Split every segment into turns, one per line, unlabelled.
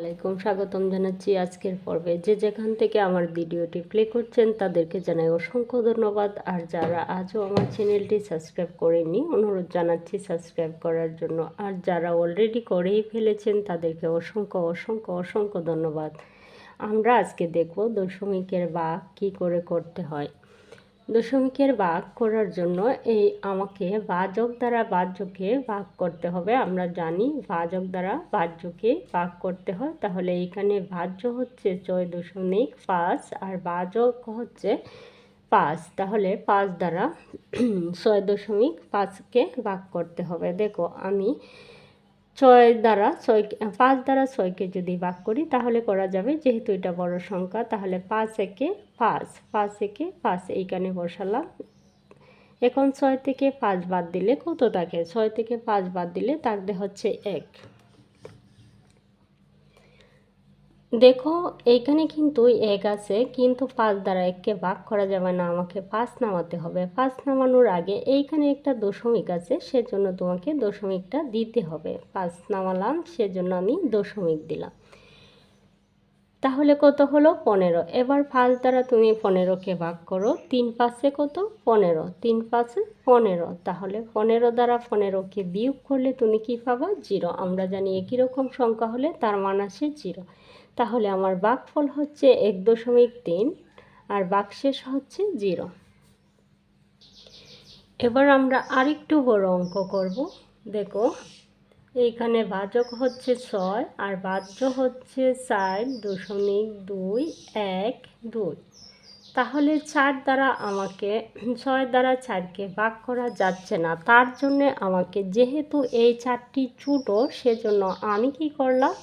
আলাইকুম, স্বাগতম জানাচ্ছি আজকের পর্বে। যে যেখান থেকে আমার ভিডিওটি প্লে করছেন, তাদেরকে জানাই অসংখ্য ধন্যবাদ। আর যারা আজও আমার চ্যানেলটি সাবস্ক্রাইব করেনি অনুরোধ জানাচ্ছি সাবস্ক্রাইব করার জন্য। আর যারা অলরেডি করেই ফেলেছেন, তাদেরকে অসংখ্য অসংখ্য অসংখ্য ধন্যবাদ। আমরা আজকে দেখব দশমিকের বা কী করে করতে হয়। দশমিকের ভাগ করার জন্য এই আমাকে বাজক দ্বারা বাহ্যকে ভাগ করতে হবে। আমরা জানি বাজক দ্বারা বাহ্যকে ভাগ করতে হয়। তাহলে এইখানে ভাজ্য হচ্ছে ছয় দশমিক পাঁচ আর বাজক হচ্ছে পাঁচ। তাহলে পাঁচ দ্বারা ছয় দশমিক পাঁচকে ভাগ করতে হবে। দেখো আমি ছয় দ্বারা ছয় পাঁচ দ্বারা ছয়কে যদি ভাগ করি, তাহলে করা যাবে যেহেতু এটা বড় সংখ্যা, তাহলে পাঁচ একে পাঁচ পাঁচ একে পাঁচ, এইখানে বসালাম। এখন ছয় থেকে পাঁচ বাদ দিলে কত থাকে? ছয় থেকে পাঁচ বাদ দিলে থাকবে হচ্ছে এক। দেখো এইখানে কিন্তু এক আছে, কিন্তু পাঁচ দ্বারা এককে ভাগ করা যাবে না, আমাকে পাঁচ নামাতে হবে। পাঁচ নামানোর আগে এইখানে একটা দশমিক আছে, সেজন্য তোমাকে দশমিকটা দিতে হবে। পাঁচ নামালাম, সেজন্য আমি দশমিক দিলাম। তাহলে কত হলো? পনেরো। এবার পাঁচ দ্বারা তুমি পনেরোকে ভাগ করো, তিন পাঁচে কত? পনেরো। তিন পাঁচে পনেরো। তাহলে পনেরো দ্বারা পনেরোকে বিয়োগ করলে তুমি কি পাবা? জিরো। আমরা জানি একই রকম সংখ্যা হলে তার মান আসে জিরো। তাহলে আমার ফল হচ্ছে এক দশমিক তিন আর শেষ হচ্ছে জিরো। এবার আমরা আরেকটু বড় অঙ্ক করব। দেখো, এইখানে ভাজক হচ্ছে ছয় আর বাহ্য হচ্ছে চার দশমিক দুই এক দুই। তাহলে চার দ্বারা আমাকে, ছয় দ্বারা চারকে ভাগ করা যাচ্ছে না। তার জন্যে আমাকে যেহেতু এই চারটি ছোটো, সেজন্য আমি কি করলাম?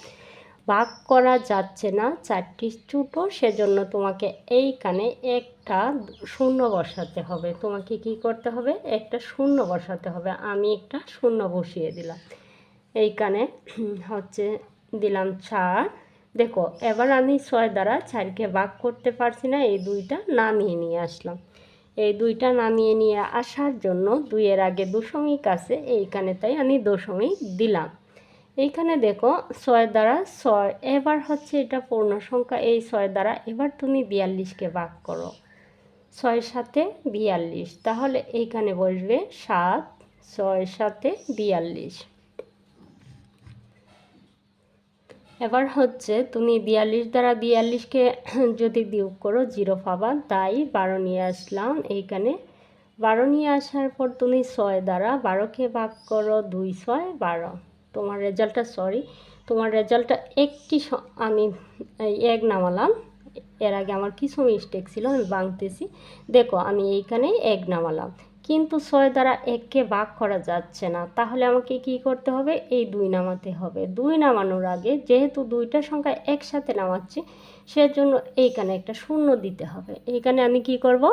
ভাগ করা যাচ্ছে না, চারটি ছোটো, সেজন্য তোমাকে এইখানে একটা শূন্য বসাতে হবে। তোমাকে কি করতে হবে? একটা শূন্য বসাতে হবে। আমি একটা শূন্য বসিয়ে দিলাম। এইখানে হচ্ছে দিলাম চার। দেখো, এবার আমি ছয় দ্বারা চারকে ভাগ করতে পারছি না, এই দুইটা নামিয়ে নিয়ে আসলাম। এই দুইটা নামিয়ে নিয়ে আসার জন্য দুইয়ের আগে দশমিক আছে, এইখানে তাই আমি দশমিক দিলাম। এইখানে দেখো ছয় দ্বারা ছয়। এবার হচ্ছে এটা পূর্ণ সংখ্যা, এই ছয় দ্বারা এবার তুমি বিয়াল্লিশকে ভাগ করো। ছয় সাথে বিয়াল্লিশ, তাহলে এইখানে বসবে সাত, ছয় সাথে বিয়াল্লিশ। এবার হচ্ছে তুমি বিয়াল্লিশ দ্বারা বিয়াল্লিশকে যদি বিয়োগ করো, জিরো পাবা, তাই বারো নিয়ে আসলাম এইখানে। বারো নিয়ে আসার পর তুমি ছয় দ্বারা বারোকে ভাগ করো, দুই, ছয়, বারো। তোমার রেজাল্টটা সরি তোমার রেজাল্টটা একটি আমি এক নামালাম। এর আগে আমার কিছু মিস্টেক ছিল, আমি বাংতেছি দেখো, আমি এইখানে এক নামালাম। কিন্তু ছয় দ্বারা এককে ভাগ করা যাচ্ছে না। তাহলে আমাকে কি করতে হবে? এই দুই নামাতে হবে। দুই নামানোর আগে যেহেতু দুইটা সংখ্যা একসাথে নামাচ্ছি, সেজন্য এইখানে একটা শূন্য দিতে হবে। এইখানে আমি কি করব?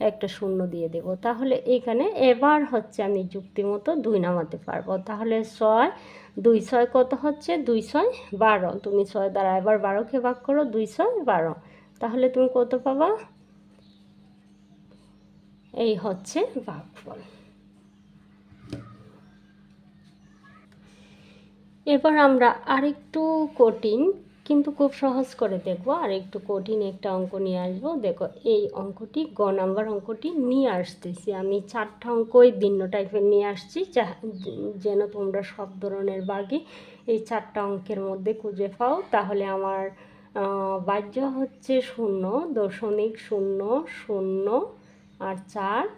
একটা শূন্য দিয়ে দেব। তাহলে এইখানে এবার হচ্ছে আমি যুক্তি মতো দুই নামাতে পারব। তাহলে ছয়, দুই ছয় কত হচ্ছে? দুই ছয় বারো। তুমি ছয় দ্বারা এবার বারোকে ভাগ করো, দুই ছয় বারো। তাহলে তুমি কত পাবা? এই হচ্ছে ভাগফল এবার আমরা আরেকটু কঠিন, কিন্তু খুব সহজ করে দেখব আর একটু কঠিন একটা অঙ্ক নিয়ে আসব। দেখো, এই অঙ্কটি, গ নাম্বার অঙ্কটি নিয়ে আসতেছি। আমি চারটা অঙ্কই ভিন্ন টাইপের নিয়ে আসছি যেন তোমরা সব ধরনের বাঘে এই চারটা অঙ্কের মধ্যে খুঁজে পাও। তাহলে আমার বাহ্য হচ্ছে শূন্য, দশমিক শূন্য শূন্য আর চার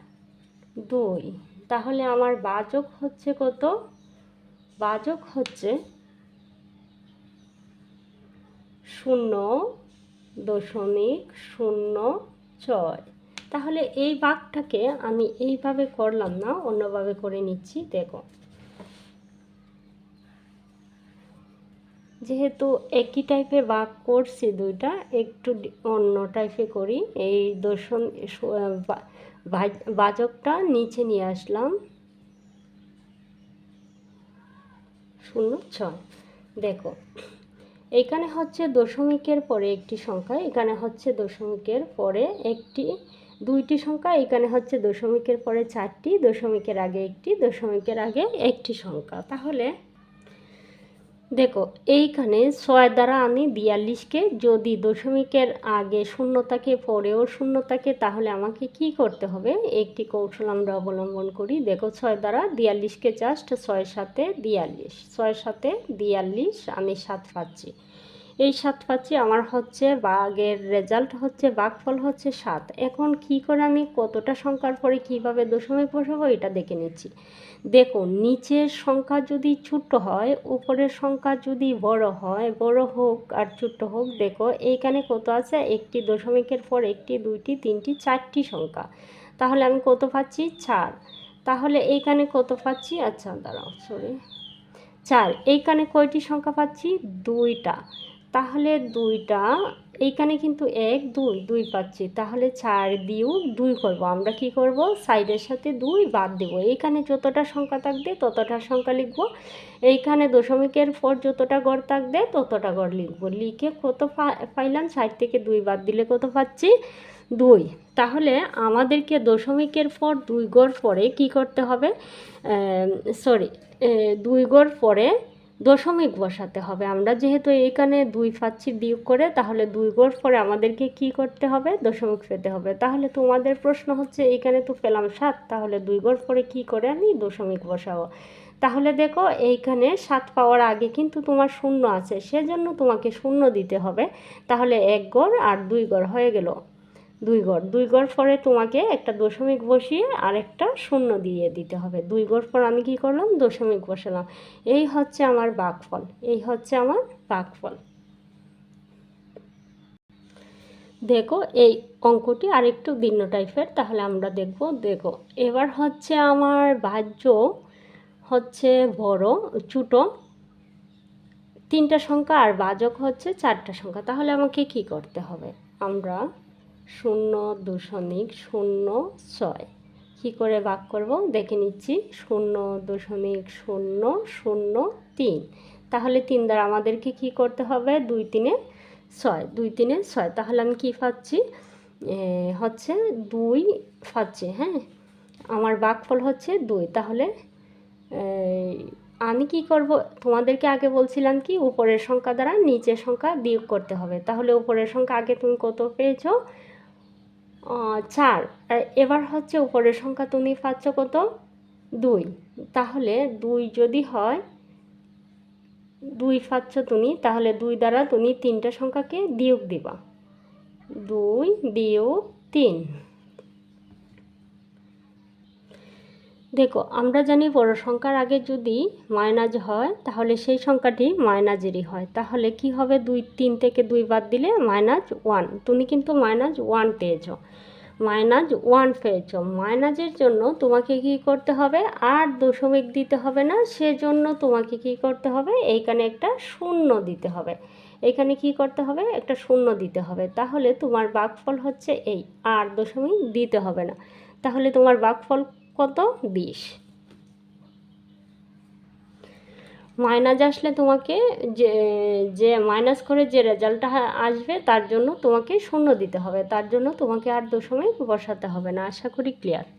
দুই। তাহলে আমার বাজক হচ্ছে কত? বাজক হচ্ছে শূন্য দশমিক শূন্য ছয়। তাহলে এই বাঘটাকে আমি এইভাবে করলাম না, অন্যভাবে করে নিচ্ছি, দেখো। যেহেতু একই টাইপে বাঘ করছি দুইটা, একটু অন্য টাইপে করি। এই দশম বাজকটা নিচে নিয়ে আসলাম। শূন্য, ছয়। দেখো, এখানে হচ্ছে দশমিকের পরে একটি সংখ্যা, এখানে হচ্ছে দশমিকের পরে একটি, দুইটি সংখ্যা, এখানে হচ্ছে দশমিকের পরে চারটি, দশমিকের আগে একটি, দশমিকের আগে একটি সংখ্যা। তাহলে দেখো, এইখানে ছয় দ্বারা আমি বিয়াল্লিশকে যদি দশমিকের আগে শূন্য থাকে পরেও শূন্য থাকে তাহলে আমাকে কি করতে হবে? একটি কৌশল আমরা অবলম্বন করি। দেখো, ছয় দ্বারা বিয়াল্লিশকে জাস্ট ছয় সাথে বিয়াল্লিশ। ছয় সাথে বিয়াল্লিশ, আমি সাত পাচ্ছি। এই সাত পাচ্ছি, আমার হচ্ছে বাঘের রেজাল্ট হচ্ছে বাঘফল হচ্ছে সাত এখন কি করে আমি কতটা সংখ্যার পরে কীভাবে দশমিক বসাবো এটা দেখে নিচ্ছি। দেখো নিচের সংখ্যা যদি ছোট্ট হয়, উপরের সংখ্যা যদি বড় হয়, বড় হোক আর ছোট্ট হোক, দেখো এইখানে কত আছে? একটি দশমিকের পর একটি, দুইটি, তিনটি, চারটি সংখ্যা। তাহলে আমি কত পাচ্ছি? চার। তাহলে এইখানে কত পাচ্ছি? আচ্ছা দাঁড়াও সরি চার। এইখানে কয়টি সংখ্যা পাচ্ছি? দুইটা। তাহলে দুইটা, এইখানে কিন্তু এক, দুই দুই পাচ্ছি। তাহলে চার দিয়েও দুই করব। আমরা কি করব? সাইডের সাথে দুই বাদ দেব। এইখানে যতটা সংখ্যা থাকবে ততটা সংখ্যা লিখব। এইখানে দশমিকের পর যতটা গড় থাকবে ততটা গড় লিখব। লিখে কত পাইলাম? সাইড থেকে দুই বাদ দিলে কত পাচ্ছি? দুই। তাহলে আমাদেরকে দশমিকের পর দুই গড় পরে কি করতে হবে? সরি দুই গড় পরে দশমিক বসাতে হবে। আমরা যেহেতু এইখানে দুই পাচ্ছি বিয়োগ করে, তাহলে দুই গড় পরে আমাদেরকে কি করতে হবে? দশমিক পেতে হবে। তাহলে তোমাদের প্রশ্ন হচ্ছে এইখানে তো পেলাম সাত, তাহলে দুই গড় পরে কি করে আমি দশমিক বসাবো? তাহলে দেখো, এইখানে সাত পাওয়ার আগে কিন্তু তোমার শূন্য আছে, সেজন্য তোমাকে শূন্য দিতে হবে। তাহলে এক গড় আর দুই গড় হয়ে গেল। দুই গড়। দুই গড় পরে তোমাকে একটা দশমিক বসিয়ে আর একটা শূন্য দিয়ে দিতে হবে। দুই গড় পর আমি কি করলাম? দশমিক বসালাম। এই হচ্ছে আমার বাঘফল এই হচ্ছে আমার বাঘফল দেখো এই অঙ্কটি আরেকটু ভিন্ন টাইপের, তাহলে আমরা দেখব। দেখো, এবার হচ্ছে আমার বাহ্য হচ্ছে বড়, ছোটো। তিনটা সংখ্যা আর বাজক হচ্ছে চারটা সংখ্যা। তাহলে আমাকে কি করতে হবে? আমরা শূন্য দশমিক শূন্য ছয়। কী করে ভাগ করব? দেখে নিচ্ছি। শূন্য দশমিক শূন্য শূন্য তিন। তাহলে তিন দ্বারা আমাদেরকে কি করতে হবে? দুই তিনে ছয়। দুই তিনে ছয়। তাহলে আমি কী পাচ্ছি? হচ্ছে দুই পাচ্ছি হ্যাঁ? আমার বাঘফল হচ্ছে দুই। তাহলে আমি কি করব? তোমাদেরকে আগে বলছিলাম কি? উপরের সংখ্যা দ্বারা নিচের সংখ্যা বিয়োগ করতে হবে। তাহলে উপরের সংখ্যা আগে তুমি কত পেয়েছ? চার। এবার হচ্ছে উপরের সংখ্যা তুমি পাচ্ছ কত? দুই। তাহলে দুই যদি হয়, দুই পাচ্ছ তুমি, তাহলে দুই দ্বারা তুমি তিনটা সংখ্যাকে বিয়োগ দিবা। দুই বিয়োগ তিন। দেখো, আমরা জানি বড় সংখ্যার আগে যদি মাইনাজ হয়, তাহলে সেই সংখ্যাটি মাইনাজেরই হয়। তাহলে কি হবে? দুই, তিন থেকে দুই বাদ দিলে মাইনাজ ওয়ান। তুমি কিন্তু মাইনাজ ওয়ান পেয়েছ। মাইনাজ ওয়ান পেয়েছ। মাইনাজের জন্য তোমাকে কি করতে হবে? আর দশমিক দিতে হবে না। সেজন্য তোমাকে কি করতে হবে? এইখানে একটা শূন্য দিতে হবে। এখানে কি করতে হবে? একটা শূন্য দিতে হবে। তাহলে তোমার বাঘফল হচ্ছে এই আর দশমিক দিতে হবে না। তাহলে তোমার বাঘফল কত? বিশ। মাইনাস আসলে তোমাকে যে যে মাইনাস করে যে রেজাল্টটা আসবে তার জন্য তোমাকে শূন্য দিতে হবে। তার জন্য তোমাকে আর দশমিক বসাতে হবে না। আশা করি ক্লিয়ার